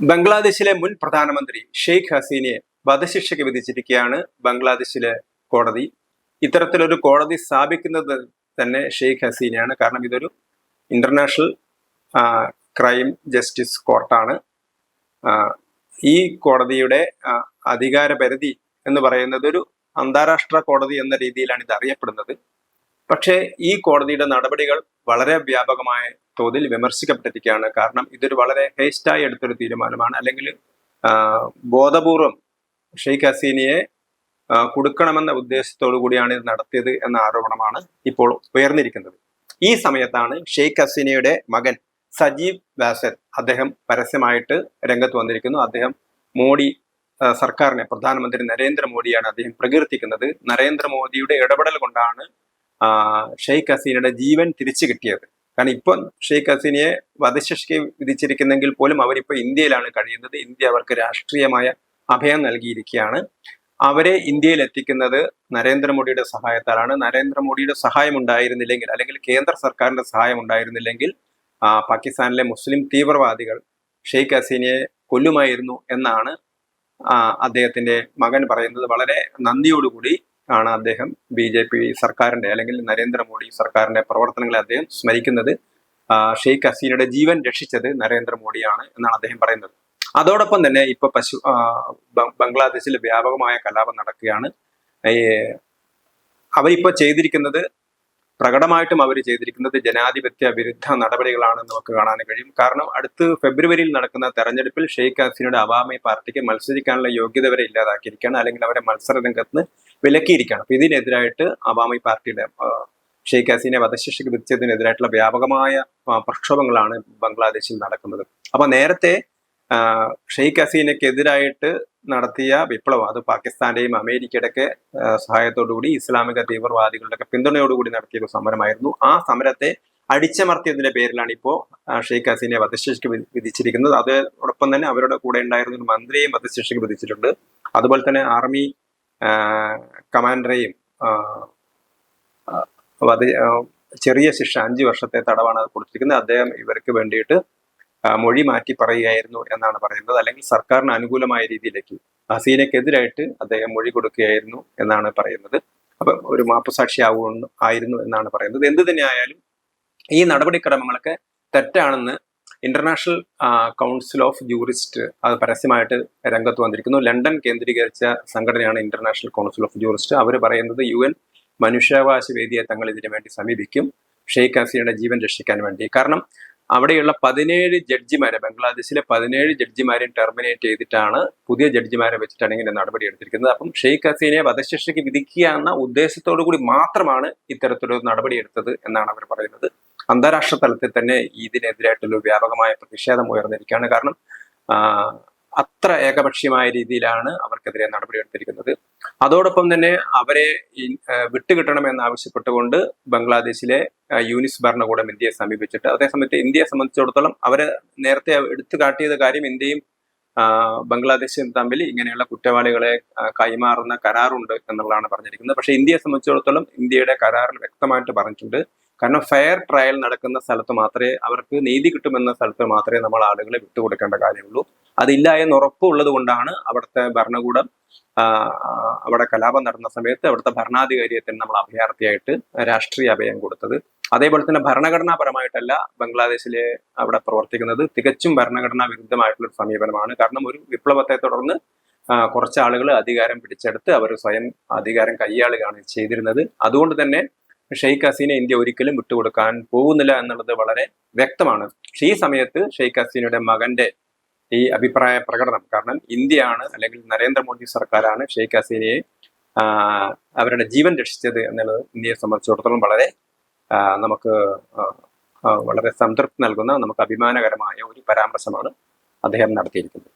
ബംഗ്ലാദേശിലെ മുൻ പ്രധാനമന്ത്രി ഷെയ്ഖ് ഹസീനയെ വധശിക്ഷയ്ക്ക് വിധിച്ചിരിക്കുകയാണ് ബംഗ്ലാദേശിലെ കോടതി. ഇത്തരത്തിലൊരു കോടതി സ്ഥാപിക്കുന്നത് തന്നെ ഷെയ്ഖ് ഹസീനയാണ്. കാരണം ഇതൊരു ഇന്റർനാഷണൽ ക്രൈം ജസ്റ്റിസ് കോർട്ടാണ്. ഈ കോടതിയുടെ അധികാര പരിധി എന്ന് പറയുന്നത് ഒരു അന്താരാഷ്ട്ര കോടതി എന്ന രീതിയിലാണ് ഇത് അറിയപ്പെടുന്നത്. പക്ഷേ ഈ കോടതിയുടെ നടപടികൾ വളരെ വ്യാപകമായ തോതിൽ വിമർശിക്കപ്പെട്ടിരിക്കുകയാണ്. കാരണം ഇതൊരു വളരെ ഹേസ്റ്റായി എടുത്തൊരു തീരുമാനമാണ്. അല്ലെങ്കിൽ ബോധപൂർവം ഷെയ്ഖ് ഹസീനയെ കൊടുക്കണമെന്ന ഉദ്ദേശത്തോടു കൂടിയാണ് ഇത് നടത്തിയത് എന്ന ആരോപണമാണ് ഇപ്പോൾ ഉയർന്നിരിക്കുന്നത്. ഈ സമയത്താണ് ഷെയ്ഖ് ഹസീനയുടെ മകൻ സജീവ് വാസൻ അദ്ദേഹം പരസ്യമായിട്ട് രംഗത്ത് വന്നിരിക്കുന്നു. അദ്ദേഹം മോഡി സർക്കാരിനെ പ്രധാനമന്ത്രി നരേന്ദ്രമോദിയാണ് അദ്ദേഹം പ്രകീർത്തിക്കുന്നത്. നരേന്ദ്രമോദിയുടെ ഇടപെടൽ കൊണ്ടാണ് ഷെയ്ഖ് ഹസീനയുടെ ജീവൻ തിരിച്ചു കിട്ടിയത്. കാരണം ഇപ്പം ഷെയ്ഖ് ഹസീനയെ വധശിക്ഷയ്ക്ക് വിധിച്ചിരിക്കുന്നെങ്കിൽ പോലും അവരിപ്പോൾ ഇന്ത്യയിലാണ് കഴിയുന്നത്. ഇന്ത്യ അവർക്ക് രാഷ്ട്രീയമായ അഭയം നൽകിയിരിക്കുകയാണ്. അവരെ ഇന്ത്യയിൽ എത്തിക്കുന്നത് നരേന്ദ്രമോദിയുടെ സഹായത്താലാണ്. നരേന്ദ്രമോദിയുടെ സഹായം ഉണ്ടായിരുന്നില്ലെങ്കിൽ അല്ലെങ്കിൽ കേന്ദ്ര സർക്കാരിന്റെ സഹായം ഉണ്ടായിരുന്നില്ലെങ്കിൽ പാകിസ്ഥാനിലെ മുസ്ലിം തീവ്രവാദികൾ ഷെയ്ഖ് ഹസീനയെ കൊല്ലുമായിരുന്നു എന്നാണ് അദ്ദേഹത്തിന്റെ മകൻ പറയുന്നത്. വളരെ നന്ദിയോടുകൂടി ആണ് അദ്ദേഹം ബി ജെ പി സർക്കാരിന്റെ അല്ലെങ്കിൽ നരേന്ദ്രമോദി സർക്കാരിന്റെ പ്രവർത്തനങ്ങളെ അദ്ദേഹം സ്മരിക്കുന്നത്. ഷെയ്ഖ് ഹസീനയുടെ ജീവൻ രക്ഷിച്ചത് നരേന്ദ്രമോദിയാണ് എന്നാണ് അദ്ദേഹം പറയുന്നത്. അതോടൊപ്പം തന്നെ ഇപ്പൊ പശു ബംഗ്ലാദേശിൽ വ്യാപകമായ കലാപം നടക്കുകയാണ്. അവരിപ്പോ ചെയ്തിരിക്കുന്നത് പ്രകടമായിട്ടും അവർ ചെയ്തിരിക്കുന്നത് ജനാധിപത്യ വിരുദ്ധ നടപടികളാണെന്ന് നമുക്ക് കാണാൻ കഴിയും. കാരണം അടുത്ത് ഫെബ്രുവരിയിൽ നടക്കുന്ന തെരഞ്ഞെടുപ്പിൽ ഷെയ്ഖ് ഹസീനയുടെ അവാമി പാർട്ടിക്ക് മത്സരിക്കാനുള്ള യോഗ്യത വരെ ഇല്ലാതാക്കിയിരിക്കുകയാണ്. അല്ലെങ്കിൽ അവരെ മത്സര രംഗത്ത് വിലക്കിയിരിക്കുകയാണ്. അപ്പൊ ഇതിനെതിരായിട്ട് അവാമി പാർട്ടിയുടെ ഷെയ്ഖ് ഹസീനെ വധശിക്ഷയ്ക്ക് വിധിച്ചതിനെതിരായിട്ടുള്ള വ്യാപകമായ പ്രക്ഷോഭങ്ങളാണ് ബംഗ്ലാദേശിൽ നടക്കുന്നത്. അപ്പൊ നേരത്തെ ഷെയ്ഖ് ഹസീനക്കെതിരായിട്ട് നടത്തിയ വിപ്ലവം അത് പാകിസ്ഥാന്റെയും അമേരിക്കയുടെയൊക്കെ സഹായത്തോടുകൂടി ഇസ്ലാമിക തീവ്രവാദികളുടെ പിന്തുണയോടുകൂടി നടത്തിയ ഒരു സമരമായിരുന്നു. ആ സമരത്തെ അടിച്ചമർത്തിയതിന്റെ പേരിലാണ് ഇപ്പോൾ ഷെയ്ഖ് ഹസീനെ വധശിക്ഷയ്ക്ക് വിധിച്ചിരിക്കുന്നത്. അതോടൊപ്പം തന്നെ അവരുടെ കൂടെ ഉണ്ടായിരുന്ന ഒരു മന്ത്രിയെയും വധശിക്ഷയ്ക്ക് വിധിച്ചിട്ടുണ്ട്. അതുപോലെ തന്നെ ആർമി കമാൻഡറെയും ചെറിയ ശിക്ഷ അഞ്ച് വർഷത്തെ തടവാണ് കൊടുത്തിരിക്കുന്നത്. അദ്ദേഹം ഇവർക്ക് വേണ്ടിയിട്ട് മൊഴി മാറ്റി പറയുകയായിരുന്നു എന്നാണ് പറയുന്നത്. അല്ലെങ്കിൽ സർക്കാരിന് അനുകൂലമായ രീതിയിലേക്ക് ഹസീനയ്ക്കെതിരായിട്ട് അദ്ദേഹം മൊഴി കൊടുക്കുകയായിരുന്നു എന്നാണ് പറയുന്നത്. അപ്പം ഒരു മാപ്പുസാക്ഷി ആവുന്നു ആയിരുന്നു എന്നാണ് പറയുന്നത്. എന്ത് തന്നെയായാലും ഈ നടപടിക്രമങ്ങളൊക്കെ തെറ്റാണെന്ന് ഇന്റർനാഷണൽ കൗൺസിൽ ഓഫ് ജൂറിസ്റ്റ് അത് പരസ്യമായിട്ട് രംഗത്ത് വന്നിരിക്കുന്നു. ലണ്ടൻ കേന്ദ്രീകരിച്ച സംഘടനയാണ് ഇന്റർനാഷണൽ കൗൺസിൽ ഓഫ് ജൂറിസ്റ്റ്. അവർ പറയുന്നത് യു എൻ മനുഷ്യാവകാശ വേദിയെ തങ്ങൾ ഇതിനു വേണ്ടി സമീപിക്കും. ഷെയ്ഖ് ഹസീനയുടെ ജീവൻ രക്ഷിക്കാൻ വേണ്ടി. കാരണം അവിടെയുള്ള പതിനേഴ് ജഡ്ജിമാരെ ബംഗ്ലാദേശിലെ പതിനേഴ് ജഡ്ജിമാരെയും ടെർമിനേറ്റ് ചെയ്തിട്ടാണ് പുതിയ ജഡ്ജിമാരെ വെച്ചിട്ടാണ് ഇങ്ങനെ നടപടി എടുത്തിരിക്കുന്നത്. അപ്പം ഷെയ്ഖ് ഹസീനയെ വധശിക്ഷയ്ക്ക് വിധിക്കുക എന്ന ഉദ്ദേശത്തോടു കൂടി മാത്രമാണ് ഇത്തരത്തിലൊരു നടപടി എടുത്തത് എന്നാണ് അവർ പറയുന്നത്. അന്താരാഷ്ട്ര തലത്തിൽ തന്നെ ഇതിനെതിരായിട്ടുള്ള വ്യാപകമായ പ്രതിഷേധം ഉയർന്നിരിക്കുകയാണ്. കാരണം അത്ര ഏകപക്ഷീയമായ രീതിയിലാണ് അവർക്കെതിരെ നടപടി എടുത്തിരിക്കുന്നത്. അതോടൊപ്പം തന്നെ അവരെ വിട്ടുകിട്ടണമെന്ന് ആവശ്യപ്പെട്ടുകൊണ്ട് ബംഗ്ലാദേശിലെ യൂണിസ് ഭരണകൂടം ഇന്ത്യയെ സമീപിച്ചിട്ട് അതേസമയത്ത് ഇന്ത്യയെ സംബന്ധിച്ചിടത്തോളം അവരെ നേരത്തെ എടുത്തു കാട്ടിയത് കാര്യം ഇന്ത്യയും ബംഗ്ലാദേശും തമ്മിൽ ഇങ്ങനെയുള്ള കുറ്റവാളികളെ കൈമാറുന്ന കരാറുണ്ട് എന്നുള്ളതാണ് പറഞ്ഞിരിക്കുന്നത്. പക്ഷേ ഇന്ത്യയെ സംബന്ധിച്ചിടത്തോളം ഇന്ത്യയുടെ കരാറിൽ വ്യക്തമായിട്ട് പറഞ്ഞിട്ടുണ്ട്. കാരണം ഫെയർ ട്രയൽ നടക്കുന്ന സ്ഥലത്ത് മാത്രമേ അവർക്ക് നീതി കിട്ടുമെന്ന സ്ഥലത്ത് മാത്രമേ നമ്മൾ ആളുകളെ വിട്ടുകൊടുക്കേണ്ട കാര്യമുള്ളൂ. അതില്ല എന്ന് ഉറപ്പുള്ളത് കൊണ്ടാണ് അവിടുത്തെ ഭരണകൂടം അവിടെ കലാപം നടന്ന സമയത്ത് അവിടുത്തെ ഭരണാധികാരിയെ തന്നെ നമ്മൾ അഭയാർത്ഥിയായിട്ട് രാഷ്ട്രീയ അഭയം കൊടുത്തത്. അതേപോലെ തന്നെ ഭരണഘടനാപരമായിട്ടല്ല ബംഗ്ലാദേശിലെ അവിടെ പ്രവർത്തിക്കുന്നത്. തികച്ചും ഭരണഘടനാ വിരുദ്ധമായിട്ടുള്ള ഒരു സമീപനമാണ്. കാരണം ഒരു വിപ്ലവത്തെ തുടർന്ന് കുറച്ച് ആളുകൾ അധികാരം പിടിച്ചെടുത്ത് അവർ സ്വയം അധികാരം കൈയാളുകയാണ് ചെയ്തിരുന്നത്. അതുകൊണ്ട് തന്നെ ഷെയ്ഖ് ഹസീന ഇന്ത്യ ഒരിക്കലും വിട്ടുകൊടുക്കാൻ പോകുന്നില്ല എന്നുള്ളത് വളരെ വ്യക്തമാണ്. ഈ സമയത്ത് ഷെയ്ഖ് ഹസീനയുടെ മകന്റെ ഈ അഭിപ്രായ പ്രകടനം. കാരണം ഇന്ത്യയാണ് അല്ലെങ്കിൽ നരേന്ദ്രമോദി സർക്കാരാണ് ഷെയ്ഖ് ഹസീനയെ അവരുടെ ജീവൻ രക്ഷിച്ചത് എന്നുള്ളത് ഇന്ത്യയെ സംബന്ധിച്ചിടത്തോളം വളരെ നമുക്ക് വളരെ സംതൃപ്തി നൽകുന്ന നമുക്ക് അഭിമാനകരമായ ഒരു പരാമർശമാണ് അദ്ദേഹം നടത്തിയിരിക്കുന്നത്.